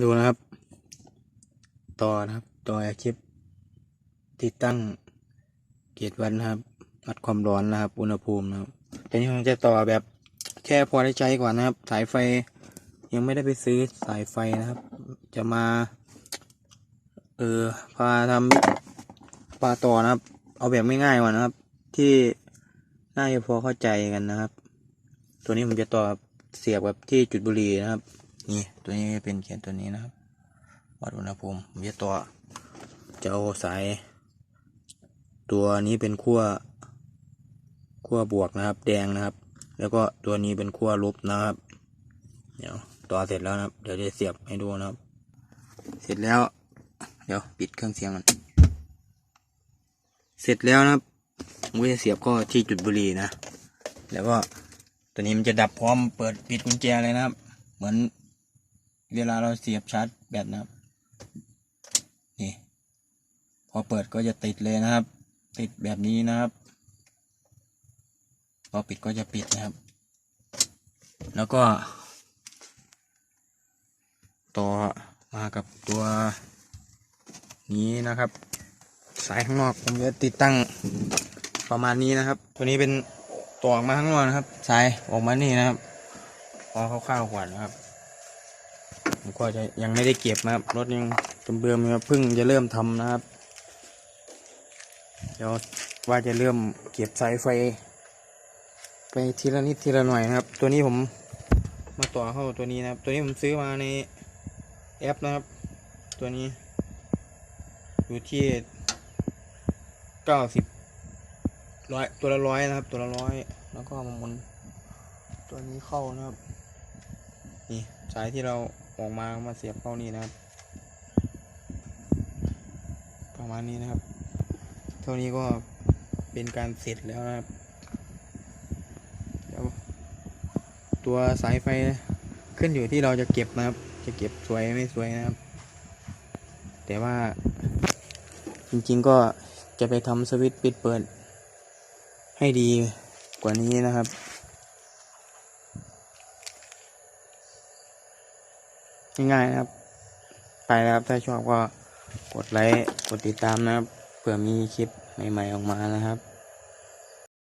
ดูนะครับ ต่อนะครับ ต่อแอร์ชิปติดตั้งเกียรวัดนะครับวัดความร้อนนะครับ อุณหภูมินะครับแต่นี่ผมจะต่อแบบแค่พอได้ใช้ก่อนนะครับ สายไฟยังไม่ได้ไปซื้อสายไฟนะครับ จะมา เออพาทำปลาต่อนะครับ เอาแบบไม่ง่ายๆก่อนนะครับ ที่น่าจะพอเข้าใจกันนะครับ ตัวนี้ผมจะต่อเสียบกับที่จุดบุหรี่นะครับ นี่ตัวนี้เป็นเขียนตัวนี้นะครับวัดอุณหภูมิผมจะต่อจะเอาสาย ตัวนี้เป็นขั้วขั้วบวกนะครับ แดงนะครับ แล้วก็ตัวนี้เป็นขั้วลบนะครับ เดี๋ยวต่อเสร็จแล้วนะครับ เดี๋ยวจะเสียบให้ดูนะครับ เสร็จแล้ว เดี๋ยวปิดเครื่องเสียงก่อนเสร็จแล้วนะครับผมจะเสียบก็ที่จุดบุหรี่นะ แล้วก็ตัวนี้มันจะดับพร้อมเปิดปิดกุญแจเลยนะครับ เหมือน เวลาเราเสียบชาร์จแบตนะครับ นี่ พอเปิดก็จะติดเลยนะครับ ติดแบบนี้นะครับ พอปิดก็จะปิดนะครับ แล้วก็ ต่อมากับตัวนี้นะครับ สายข้างนอกผมจะติดตั้งประมาณนี้นะครับ ตัวนี้เป็นตัวออกมาข้างนอกนะครับ สายออกมานี่นะครับพอคร่าวๆก่อนนะครับ ผมก็จะยังไม่ได้เก็บนะครับ รถยังเบิ่มๆอยู่ครับเพิ่งจะเริ่มทำนะครับ เดี๋ยวว่าจะเริ่มเก็บสายไฟ ไปทีละนิดทีละหน่อยนะครับ ตัวนี้ผมมาต่อเข้าตัวนี้นะครับ ตัวนี้ผมซื้อมาในแอปนะครับ ตัวนี้ อยู่ที่เก้าสิบร้อยตัวละร้อยนะครับ ตัวละร้อยแล้วก็มาหมุนตัวนี้เข้านะครับ นี่สายที่เรา ออกมามาเสียบเข้านี่นะครับ ประมาณนี้นะครับ เท่านี้ก็เป็นการเสร็จแล้วนะครับเดี๋ยวตัวสายไฟขึ้นอยู่ที่เราจะเก็บนะครับ จะเก็บสวยไม่สวยนะครับ แต่ว่าจริงๆก็จะไปทำสวิตช์ปิดเปิดให้ดีกว่านี้นะครับ ง่ายๆนะครับ ไปแล้วครับ ถ้าชอบก็กดไลค์ กดติดตามนะครับ เผื่อมีคลิปใหม่ ๆ ออกมานะครับ